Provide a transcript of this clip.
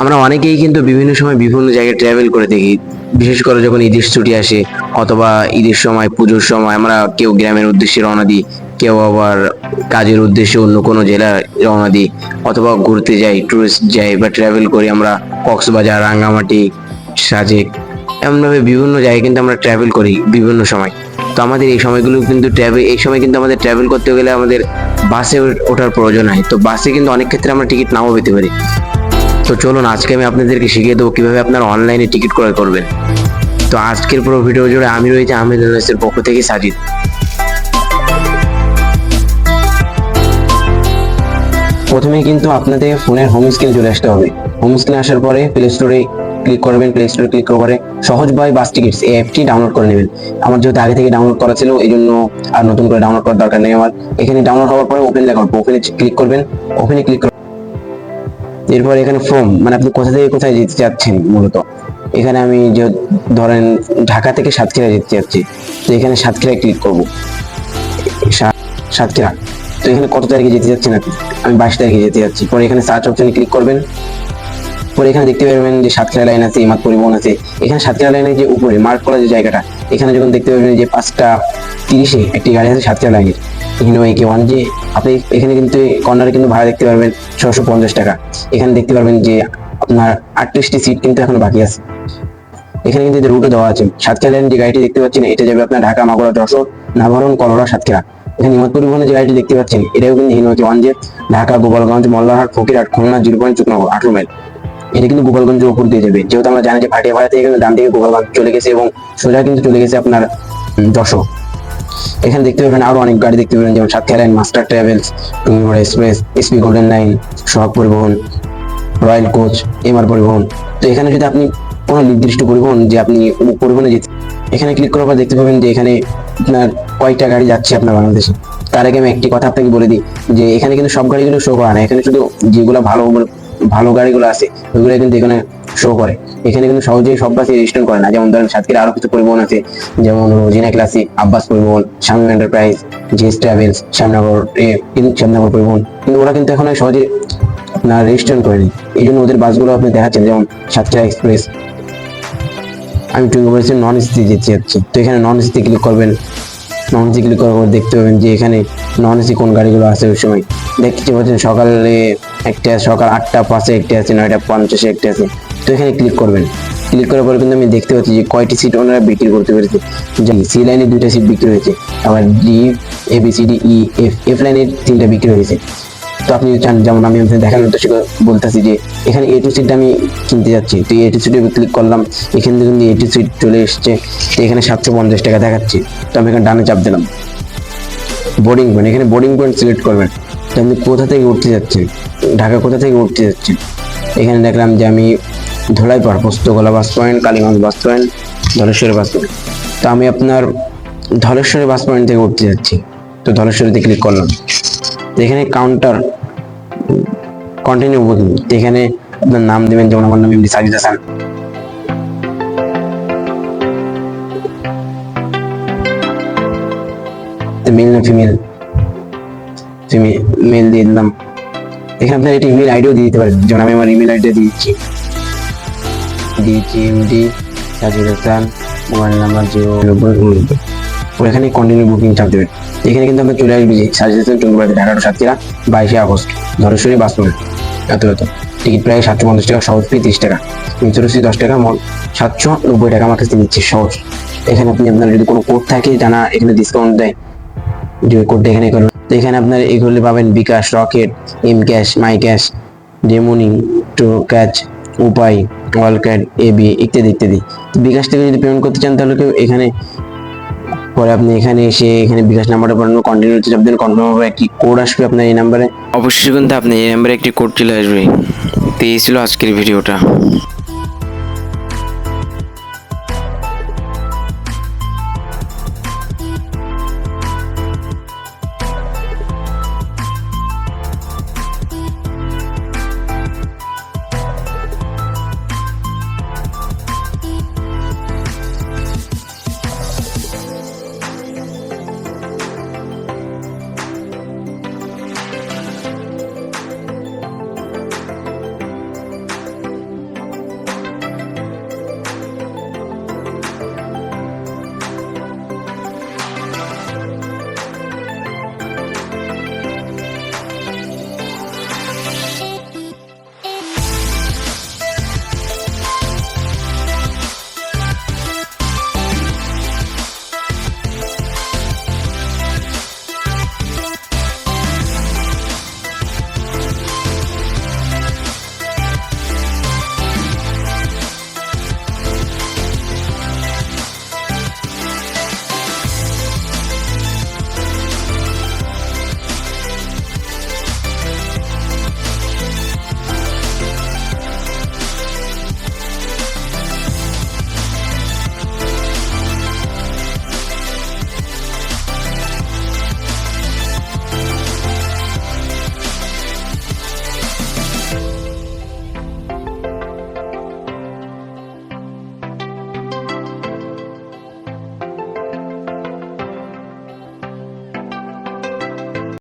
আমরা অনেকেই কিন্তু বিভিন্ন সময় বিভিন্ন জায়গায় ট্রাভেল করে থাকি বিশেষ করে যখন ঈদের ছুটি আসে, অথবা ঈদের সময়, পুজোর সময় আমরা কেউ গ্রামের উদ্দেশ্যে রওনা দিই, কেউ আবার কাজের উদ্দেশ্যে অন্য কোনো জেলায় রওনা দিই, অথবা ঘুরতে যাই টুরিস্ট যাই বা ট্রাভেল করি আমরা কক্সবাজার, রাঙ্গামাটি, সাজেক। এমনভাবে বিভিন্ন জায়গায় কিন্তু আমরা ট্রাভেল করি বিভিন্ন সময়। তো আমাদের এই সময়গুলো কিন্তু ট্রাভেল এই সময় কিন্তু আমাদের ট্রাভেল করতে গেলে আমাদের বাসে ওঠার প্রয়োজন হয়। তো বাসে কিন্তু অনেক ক্ষেত্রে আমরা টিকিট নাও পেতে পারি। তো চলুন, আজকে আমি আপনাদেরকে শিখিয়ে দেবো কীভাবে আপনারা অনলাইনে টিকিট ক্রয় করবেন। তো আজকের পুরো ভিডিও জুড়ে আমি রয়েছে আহমেদ এর পক্ষ থেকে সাজিদ। প্রথমে কিন্তু আপনাদের ফোনের হোম স্ক্রিন চলে আসতে হবে। হোম স্ক্রিনে আসার পরে প্লে স্টোরে ক্লিক করবেন প্লে স্টোরে ক্লিক পরে সহজ বাই বাস টিকিটস এই অ্যাপটি ডাউনলোড করে নেবেন। আমার যেহেতু আগে থেকে ডাউনলোড করা ছিল, এই জন্য আর নতুন করে ডাউনলোড করার দরকার নেই আমার। এখানে ডাউনলোড হওয়ার পরে ওপেন লেখা ওপেনে ক্লিক করবেন ওপেনে ক্লিক এরপর এখানে ফ্রম মানে আপনি কোথা থেকে কোথায় যেতে চাচ্ছেন মূলত? এখানে আমি যে ধরেন ঢাকা থেকে সাতক্ষীরা যেতে চাচ্ছি, তো এখানে সাতক্ষীরায় ক্লিক করব। সাতক্ষীরা। তো এখানে কত তারিখে যেতে চাচ্ছেন আপনি? আমি বাইশ তারিখে যেতে যাচ্ছি পরে এখানে সার্চ অপশনে ক্লিক করবেন। পরে এখানে দেখতে পারবেন যে সাতক্ষীরা লাইন আছে ইমাদ পরিবহন আছে। এখানে সাতক্ষীরা লাইনের যে উপরে মার্ক করা যে জায়গাটা, এখানে যখন দেখতে পারবেন যে পাঁচটা তিরিশে একটি গাড়ি আছে সাতক্ষীরা লাইনের হিনো একে ওয়ান যে আপনি এখানে কিন্তু কর্নারে কিন্তু ভাড়া দেখতে পারবেন ছশো পঞ্চাশ টাকা। এখানে দেখতে পারবেন যে আপনার আটত্রিশটি সিট কিন্তু এখনও বাকি আছে। এখানে কিন্তু রুটে দেওয়া আছে। সাতক্ষীরা লাইন যে গাড়িটি দেখতে পাচ্ছেন, এটা যাবে আপনার ঢাকা, মাগুরা, যশোর নাভারণ কলরা, সাতক্ষীরা। এখানে হিমত পরিবহনের যে গাড়িটি দেখতে পাচ্ছেন, এটাও কিন্তু Hino one Dhaka, Gopalganj, Mollarhat, Fakirhat, Khulna zero point Chuknagar, আঠারো মাইল এটা কিন্তু গোপালগঞ্জের উপর দিয়ে যাবে। যেহেতু আমরা জানি যে ভাটিয়া ভাড়া থেকে কিন্তু ডান দিকে গোপালগঞ্জ চলে গেছে এবং সোজা কিন্তু চলে গেছে আপনার যশোর। এখানে দেখতে পাবেন আরও অনেক গাড়ি দেখতে পাবেন, যেমন Satkhira master travels Tungipara express SP golden line Sohag Paribahan royal coach MR পরিবহন। তো এখানে যদি আপনি কোনো নির্দিষ্ট পরিবহন যে আপনি পরিবহনে যেতে এখানে ক্লিক করার পর দেখতে পাবেন যে এখানে আপনার কয়টা গাড়ি যাচ্ছে আপনার বাংলাদেশে। তার আগে আমি একটি কথা আপনাকে বলে দিই, যে এখানে কিন্তু সব গাড়িগুলো শো করা না। এখানে শুধু যেগুলো ভালো ভালো গাড়িগুলো আছে ওইগুলো কিন্তু এখানে শো করে। এখানে কিন্তু সহজেই সব বাসে রেজিস্ট্রেশন করে না। যেমন ধরেন সাতক্ষীরা আরও কিছু পরিবহন আছে, যেমন Rozina classic Abbas Paribahan, Shamim enterprise Jess travels Shyamnagar কিন্তু শ্যামনগর পরিবহন। কিন্তু ওরা কিন্তু এখন সহজে না রেজিস্ট্রেশন করেনি। এই জন্য ওদের বাসগুলো আপনি দেখাচ্ছেন, যেমন সাতক্ষীরা এক্সপ্রেস আমি টুঙ্গি বলেছি নন এসিতে যেতে যাচ্ছি তো এখানে নন এসিতে ক্লিক করবেন। নন এসি ক্লিক করার পর দেখতে পাবেন যে এখানে নন এসি কোন গাড়িগুলো আছে ওই সময়? দেখতে পাচ্ছেন সকালে একটা সকাল আটটা পাঁচে একটি আছে, নয়টা পঞ্চাশে একটি আছে। তো এখানে ক্লিক করবেন। ক্লিক করার পরে কিন্তু আমি দেখতে পাচ্ছি যে কয়টি সিট ওনারা বিক্রি করতে পেরেছে। সি লাইনে দুইটা সিট বিক্রি হয়েছে, আবার D A B C D E F F লাইনে তিনটা বিক্রি হয়েছে। তো আপনি চান, যেমন আমি আপনাদের দেখানোর উদ্দেশ্য বলতেছি যে এখানে এ টু সিটটা আমি কিনতে যাচ্ছি। তো এ টু সিটে ক্লিক করলাম, এখান থেকে কিন্তু এ টু সিট চলে এসছে। তো এখানে সাতশো পঞ্চাশ টাকা দেখাচ্ছে। তো আমি এখানে ডানে চাপ দিলাম। বোর্ডিং পয়েন্ট এখানে বোর্ডিং পয়েন্ট সিলেক্ট করবেন তো আপনি কোথা থেকে উঠতে যাচ্ছেন ঢাকা কোথা থেকে উঠতে যাচ্ছেন এখানে দেখলাম যে আমি Dholaipar Postogola bus point Kaliganj bus point ধলেশ্বরের bus point তো আমি আপনার ধলেশ্বরের বাস পয়েন্ট থেকে উঠতে যাচ্ছি। তো ধলেশ্বরীতে ক্লিক করলাম। এখানে কাউন্টার কন্টিনিউ বুকিং এখানে আপনার নাম দেবেন, যেমন আমার নাম এমনি সাজিদ হাসান মেল না ফিমেল মেল দিয়ে দিলাম। এখানে আপনার একটা ইমেল আইডিও দিতে পারেন। যেমন আমি আমার ইমেল আইডিটা দিয়েছি। দিয়েছি MD Sajid Hasan mobile number zero নব্বই উননব্বই। ওখানে কন্টিনিউ বুকিং চাপ দেবেন। এখানে কিন্তু আমরা চলে আসবি সাজিদ হাসান টুঙ্গিবাড়ি ঢাকা সাতক্ষীরা বাইশে আগস্ট ধরেশ্বরী বাস এত এত। টিকিট প্রায় সাতশো পঞ্চাশ টাকা, সহজ ফি তিরিশ টাকা। ইন্স্যুরেন্সি দশ টাকা, মোট সাতশো নব্বই টাকা আমার কাছে নিচ্ছে, সহজ। এখানে আপনি আপনার যদি কোনো কোড থাকে, জানা এখানে ডিসকাউন্ট দেয় যে কোডটা এখানে করুন। তো এখানে আপনার এগুলি পাবেন bKash, rocket M cash my cash ডেমনি টু ক্যাচ উপায় অল ক্যাট এবি ইত্যাদি। ইত্যাদি বিকাশ থেকে যদি পেমেন্ট করতে চান তাহলে কেউ এখানে পরে আপনি এখানে এসে এখানে বিকাশ নাম্বারটা পড়ানো কন্টিনিউ চাপ দেন কনফার্ম হবে একটি কোড আসবে আপনার এই নাম্বারে অবশ্যই কিন্তু আপনি এই নাম্বারে একটি কোড চলে আসবে। তো এই ছিল আজকের ভিডিওটা।